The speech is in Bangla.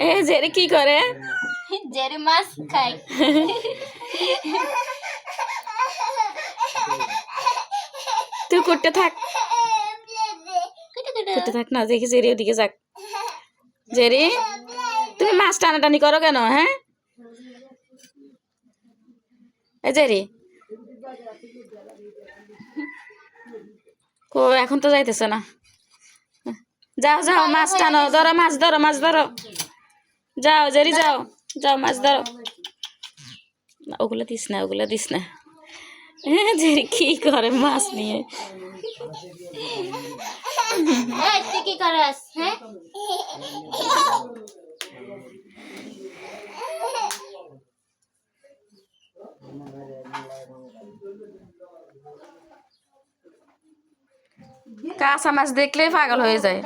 এ জেরে কি করে? জেরে মাছ খাই তুই করতে থাক। করতে থাক। না দেখি জেরি ওদিকে যাক। জেরি তুমি মাছ টানাটানি করো কেন হ্যাঁ? জেরি। কো এখন তো যাইতেছে না। যাও যাও মাছ টানো ধরো মাছ ধরো মাছ ধরো। যাও জেরি যাও যাও মাছ ধরো। ওগুলো দিস না ওগুলো দিস না। জেরি কি করে মাছ নিয়ে? কি করস হ্যাঁ? কাঁচা মাছ দেখলেই পাগল হয়ে যায়।